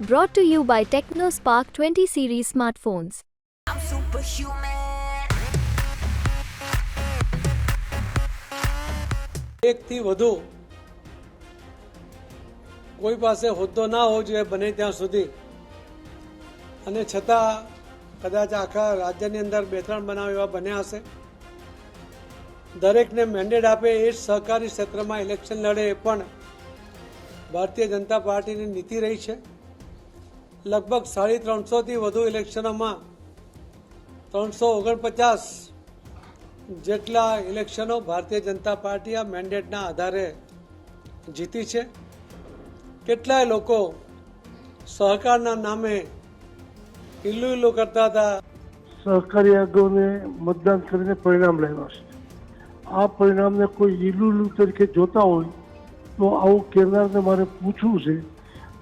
Brought to you by TechnoSpark 20 series smartphones. I'm superhuman. એકથી વધુ કોઈ પાસે હોદ્દો ના હોવો જોઈએ બને ત્યાં સુધી અને છતાં કદાચ આખા રાજ્યની અંદર બે ત્રણ બનાવ એવા બન્યા હશે દરેકને મેન્ડેટ આપે એ જ સહકારી ક્ષેત્રમાં ઇલેક્શન લડે એ પણ ભારતીય જનતા પાર્ટીની નીતિ રહી છે લગભગ સાડી ત્રણસોથી વધુ ઇલેક્શનોમાં ત્રણસો ઓગણપચાસ જેટલા ઇલેક્શનો ભારતીય જનતા પાર્ટી આ મેન્ડેટના આધારે જીતી છે. કેટલાય લોકો સહકારના નામે ઇલ્લુ ઇલ્લુ કરતા હતા. સહકારી આગોને મતદાન કરીને પરિણામ લાવ્યા છે. આ પરિણામને કોઈ ઇલ્લુ તરીકે જોતા હોય તો આવું કહેનારને મારે પૂછવું છે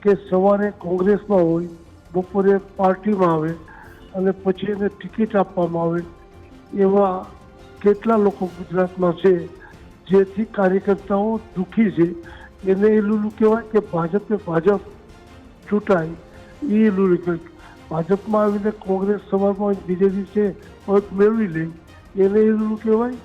કે સવારે કોંગ્રેસમાં હોય, બપોરે પાર્ટીમાં આવે અને પછી એને ટિકિટ આપવામાં આવે, એવા કેટલા લોકો ગુજરાતમાં છે, જેથી કાર્યકર્તાઓ દુઃખી છે. એને એ લુલુ કહેવાય કે ભાજપે ભાજપ ચૂંટાય, એ લુલુ કહેવાય. ભાજપમાં આવીને કોંગ્રેસ સવારમાં બીજે દિવસે પદ મેળવી લે, એને એ લુલુ કહેવાય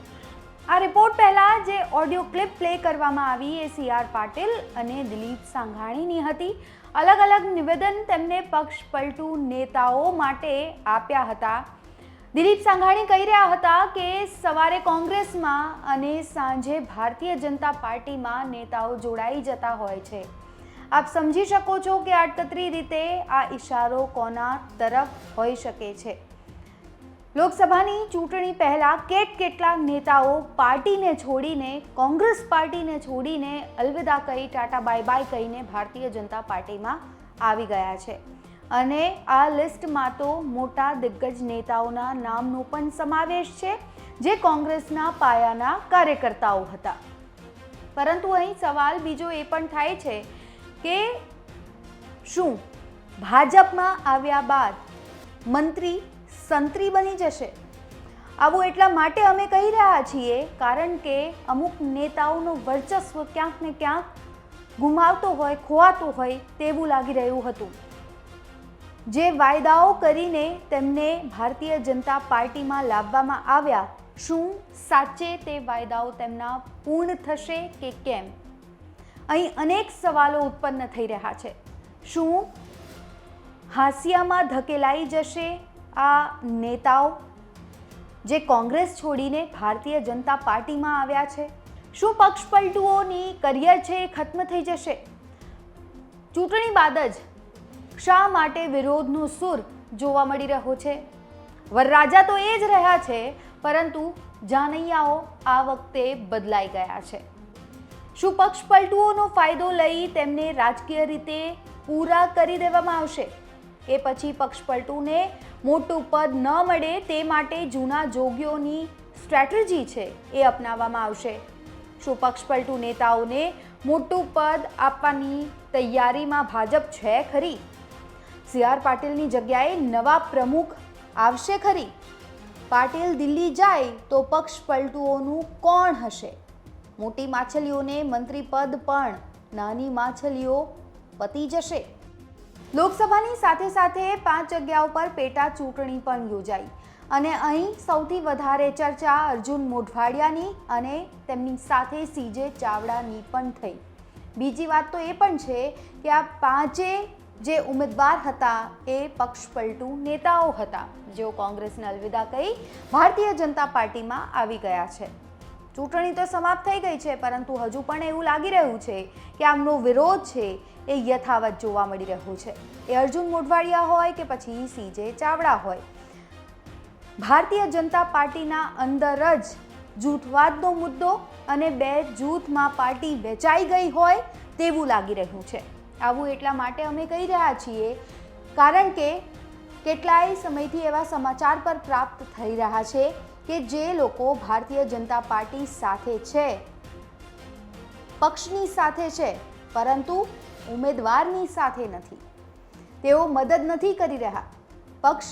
આ રિપોર્ટ પહેલા જે ઓડિયો ક્લિપ પ્લે કરવામાં આવી એ સી આર પાટીલ અને દિલીપ સાંઘાણીની હતી. અલગ અલગ નિવેદન તેમને પક્ષ પલટુ નેતાઓ માટે આપ્યા હતા. દિલીપ સાંઘાણી કહી રહ્યા હતા કે સવારે કોંગ્રેસમાં અને સાંજે ભારતીય જનતા પાર્ટીમાં નેતાઓ જોડાઈ જતા હોય છે. આપ સમજી શકો છો કે આડકતરી રીતે આ ઇશારો કોના તરફ હોઈ શકે છે. લોકસભાની ચૂંટણી પહેલાં કેટ કેટલાક નેતાઓ પાર્ટીને છોડીને, કોંગ્રેસ પાર્ટીને છોડીને અલવિદા કહી, ટાટા બાય બાય કહીને ભારતીય જનતા પાર્ટીમાં આવી ગયા છે. અને આ લિસ્ટમાં તો મોટા દિગ્ગજ નેતાઓના નામનો પણ સમાવેશ છે, જે કોંગ્રેસના પાયાના કાર્યકર્તાઓ હતા. પરંતુ અહીં સવાલ બીજો એ પણ થાય છે કે શું ભાજપમાં આવ્યા બાદ મંત્રી સંત્રી બની જશે. આવું એટલા માટે અમે કહી રહ્યા છીએ, કારણ કે અમુક નેતાઓનું વર્ચસ્વ ક્યાંક ને ક્યાંક ગુમાવતો હોય, ખોવાતો હોય તેવું લાગી રહ્યું હતું. જે વાયદાઓ કરીને તેમને ભારતીય જનતા પાર્ટીમાં લાવવામાં આવ્યા, શું સાચે તે વાયદાઓ તેમના પૂર્ણ થશે કે કેમ? અહીં અનેક સવાલો ઉત્પન્ન થઈ રહ્યા છે. શું હાંસિયામાં ધકેલાઈ જશે? આ નેતાઓ જે કોંગ્રેસ છોડીને ભારતીય જનતા પાર્ટીમાં આવ્યા છે, શું પક્ષ પલટુઓની કરિયર છે એ ખત્મ થઈ જશે? ચૂંટણી બાદ જ શા માટે વિરોધનો સુર જોવા મળી રહ્યો છે? વરરાજા તો એ જ રહ્યા છે, પરંતુ જાનૈયાઓ આ વખતે બદલાઈ ગયા છે. શું પક્ષ પલટુઓનો ફાયદો લઈ તેમને રાજકીય રીતે પૂરા કરી દેવામાં આવશે? એ પછી પક્ષપલટુને મોટું પદ ન મળે તે માટે જૂના જોગીઓની સ્ટ્રેટેજી છે એ અપનાવવામાં આવશે. શું પક્ષપલટુ નેતાઓને મોટું પદ આપવાની તૈયારીમાં ભાજપ છે ખરી? સી આર પાટીલની જગ્યાએ નવા પ્રમુખ આવશે ખરી? પાટીલ દિલ્હી જાય તો પક્ષ પલટુઓનું કોણ હશે? મોટી માછલીઓને મંત્રી પદ પણ નાની માછલીઓ પતી જશે. લોકસભાની સાથે સાથે પાંચ જગ્યાઓ પર પેટા ચૂંટણી પણ યોજાઈ. અને અહીં સૌથી વધારે ચર્ચા અર્જુન મોઢવાડિયાની અને તેમની સાથે સીજે ચાવડાની પણ થઈ. બીજી વાત તો એ પણ છે કે આ પાંચે જે ઉમેદવાર હતા એ પક્ષ પલટુ નેતાઓ હતા, જેઓ કોંગ્રેસને અલવિદા કહી ભારતીય જનતા પાર્ટીમાં આવી ગયા છે. ચૂંટણી તો સમાપ્ત થઈ ગઈ છે, પરંતુ હજુ પણ એવું લાગી રહ્યું છે કે આમનો વિરોધ છે એ યથાવત જોવા મળી રહ્યું છે. એ અર્જુન મોઢવાડિયા હોય કે પછી સીજે ચાવડા હોય. ભારતીય જનતા પાર્ટીના અંદર જ જૂથવાદનો મુદ્દો અને બે જૂથમાં પાર્ટી વેચાઈ ગઈ હોય તેવું લાગી રહ્યું છે. આવું એટલા માટે અમે કહી રહ્યા છીએ, કારણ કે કેટલાય સમયથી એવા સમાચાર પર પ્રાપ્ત થઈ રહ્યા છે કે જે લોકો ભારતીય જનતા પાર્ટી સાથે છે, પક્ષની સાથે છે. પરંતુ ઉમેદવારની સાથે નથી. તેઓ મદદ નથી કરી રહ્યા. પક્ષ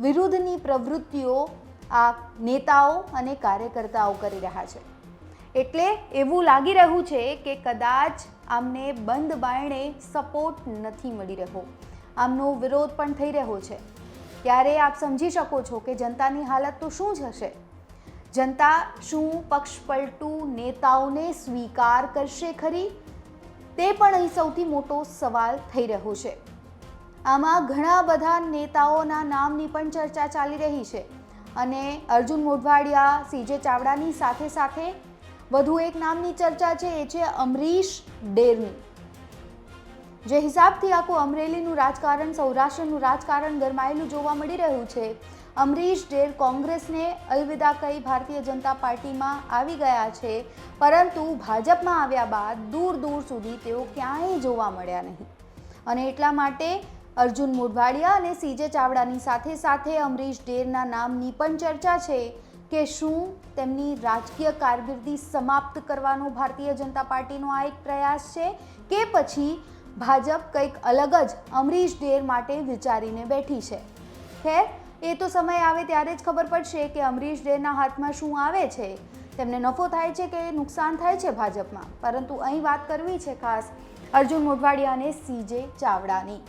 વિરુદ્ધની પ્રવૃત્તિઓ આ નેતાઓ અને કાર્યકર્તાઓ કરી રહ્યા છે. એટલે એવું લાગી રહ્યું છે કે કદાચ આમને બંધ બારણે સપોર્ટ નથી મળી રહ્યો. આમનો વિરોધ પણ થઈ રહ્યો છે. ત્યારે આપ સમજી શકો છો કે જનતાની હાલત તો શું થશે જનતા શું પક્ષ પલટુ નેતાઓને સ્વીકાર કરશે ખરી? તે પણ અહીં સૌથી મોટો સવાલ થઈ રહ્યો છે. આમાં ઘણા બધા નેતાઓના નામની પણ ચર્ચા ચાલી રહી છે અને અર્જુન મોઢવાડિયા, સીજે ચાવડાની સાથે સાથે વધુ એક નામની ચર્ચા છે, એ છે અમરીશ ડેરની જે હિસાબથી આખું અમરેલીનું રાજકારણ, સૌરાષ્ટ્રનું રાજકારણ ગરમાયેલું જોવા મળી રહ્યું છે અમરીશ ડેર કોંગ્રેસને અલવિદા કહી ભારતીય જનતા પાર્ટીમાં આવી ગયા છે. પરંતુ ભાજપમાં આવ્યા બાદ દૂર દૂર સુધી તેઓ ક્યાંય જોવા મળ્યા નહીં. અને એટલા માટે અર્જુન મોઢવાડિયા અને સીજે ચાવડાની સાથે સાથે અમરીશ ડેરના નામની પણ ચર્ચા છે કે શું તેમની રાજકીય કારકિર્દી સમાપ્ત કરવાનો ભારતીય જનતા પાર્ટીનો આ એક પ્રયાસ છે કે પછી ભાજપ કંઈક અલગ જ અમરીશ ડેર માટે વિચારીને બેઠી છે. ખેર એ તો સમય આવે ત્યારે જ ખબર પડશે કે અમરીશ ડેના હાથમાં શું આવે છે. તેમને નફો થાય છે કે નુકસાન થાય છે ભાજપમાં? પરંતુ અહીં વાત કરવી છે ખાસ. અર્જુન મોઢવાડિયા અને સીજે ચાવડાની.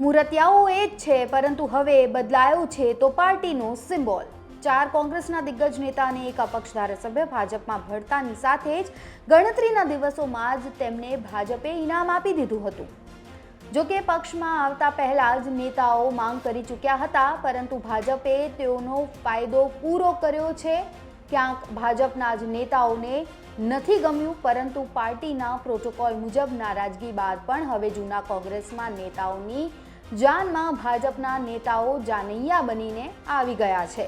મુરતિયાઓ એ જ છે, પરંતુ હવે બદલાયું છે તો પાર્ટીનો સિમ્બોલ. ચાર કોંગ્રેસના દિગ્ગજ નેતા અને એક અપક્ષ ધારાસભ્ય ભાજપમાં ભળતાની સાથે જ ગણતરીના દિવસોમાં જ તેમને ભાજપે ઇનામ આપી દીધું હતું. જો કે પક્ષમાં આવતા પહેલા જ નેતાઓ માંગ કરી ચૂક્યા હતા, પરંતુ ભાજપે તેઓનો ફાયદો પૂરો કર્યો છે. ક્યાંક ભાજપના જ નેતાઓને નથી ગમ્યું, પરંતુ પાર્ટીના પ્રોટોકોલ મુજબ નારાજગી બાદ પણ હવે જૂના કોંગ્રેસમાં નેતાઓની જાનમાં ભાજપના નેતાઓ જાનૈયા બનીને આવી ગયા છે.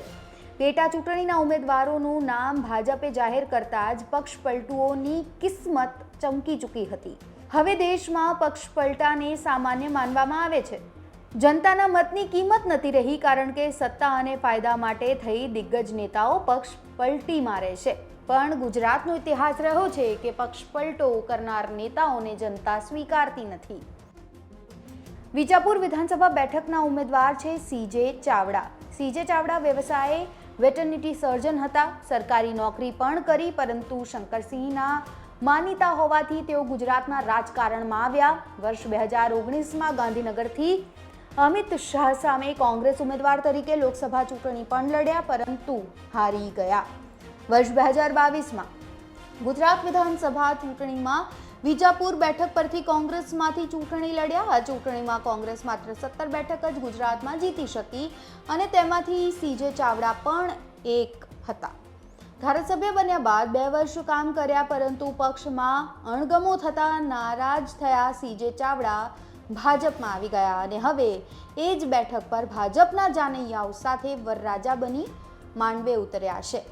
પેટા ચૂંટણીના ઉમેદવારોનું નામ ભાજપે જાહેર કરતા જ પક્ષ પલટુઓની કિસ્મત ચમકી ચૂકી હતી. હવે દેશમાં પક્ષ પલટાને સામાન્ય માનવામાં આવે છે. જનતાના મતની કિંમત નથી રહી કારણ કે સત્તા અને ફાયદા માટે થઈ દિગ્ગજ નેતાઓ પક્ષ પલટી મારે છે. પણ ગુજરાતનો ઇતિહાસ રહ્યો છે કે પક્ષ પલટો કરનાર નેતાઓને જનતા સ્વીકારતી નથી. વિજાપુર વિધાનસભા બેઠકના ઉમેદવાર છે સીજે ચાવડા. સીજે ચાવડા વ્યવસાયે વેટર્નિટી સર્જન હતા. સરકારી નોકરી પણ કરી, પરંતુ શંકરસિંહના માનીતા હોવાથી તેઓ ગુજરાતના રાજકારણમાં આવ્યા. વર્ષ બે હજાર ઓગણીસમાં ગાંધીનગરથી અમિત શાહ સામે કોંગ્રેસ ઉમેદવાર તરીકે લોકસભા ચૂંટણી પણ લડ્યા, પરંતુ હારી ગયા. વર્ષ બે હજાર બાવીસમાં ગુજરાત વિધાનસભા ચૂંટણીમાં વિજાપુર બેઠક પરથી કોંગ્રેસમાંથી ચૂંટણી લડ્યા. આ ચૂંટણીમાં કોંગ્રેસ માત્ર સત્તર બેઠક જ ગુજરાતમાં જીતી શકી અને તેમાંથી સીજે ચાવડા પણ એક હતા. ધારાસભ્ય બન્યા બાદ બે વર્ષ કામ કર્યા, પરંતુ પક્ષમાં અણગમો થતા નારાજ થયા સીજે ચાવડા ભાજપમાં આવી ગયા અને હવે એ જ બેઠક પર ભાજપના જાનૈયાઓ સાથે વરરાજા બની માંડવે ઉતર્યા છે.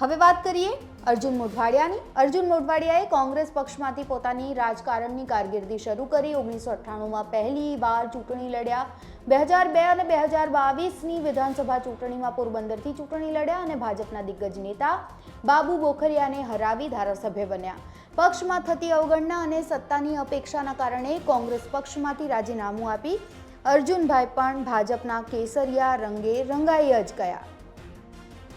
હવે વાત કરીએ અર્જુન મોઢવાડિયાની. અર્જુન મોઢવાડિયાએ કોંગ્રેસ પક્ષમાંથી પોતાની રાજકારણની કારકિર્દી શરૂ કરી. ઓગણીસો અઠ્ઠાણુંમાં પહેલી વાર ચૂંટણી લડ્યા. બે હજાર બે અને બે હજાર બાવીસની વિધાનસભા ચૂંટણીમાં પોરબંદરથી ચૂંટણી લડ્યા અને ભાજપના દિગ્ગજ નેતા બાબુ બોખરિયાને હરાવી ધારાસભ્ય બન્યા. પક્ષમાં થતી અવગણના અને સત્તાની અપેક્ષાના કારણે કોંગ્રેસ પક્ષમાંથી રાજીનામું આપી અર્જુનભાઈ પણ ભાજપના કેસરિયા રંગે રંગાઈ જ ગયા.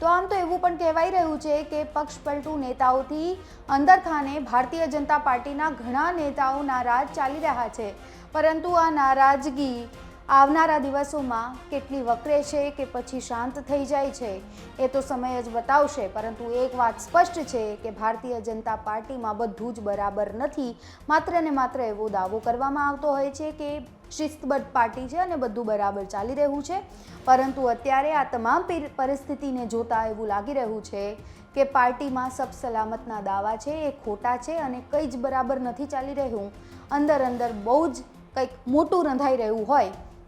તો આમ તો એવું પણ કહેવાઈ રહ્યું છે કે પક્ષ પલટુ નેતાઓથી અંદરખાને ભારતીય જનતા પાર્ટીના ઘણા નેતાઓ નારાજ ચાલી રહ્યા છે. પરંતુ આ નારાજગી આવનારા દિવસોમાં કેટલી વકરે છે કે પછી શાંત થઈ જાય છે, એ તો સમય જ બતાવશે, પરંતુ એક વાત સ્પષ્ટ છે કે ભારતીય જનતા પાર્ટીમાં બધું જ બરાબર નથી. માત્ર ને માત્ર એવો દાવો કરવામાં આવતો હોય છે કે શિસ્તબદ્ધ પાર્ટી છે અને બધું બરાબર ચાલી રહ્યું છે. પરંતુ અત્યારે આ તમામ પરિસ્થિતિને જોતા એવું લાગી રહ્યું છે કે પાર્ટીમાં સબ સલામતના દાવા છે, એ ખોટા છે અને કંઈ જ બરાબર નથી ચાલી રહ્યું. અંદર અંદર બહુ જ કંઈક મોટું રંધાઈ રહ્યું હોય.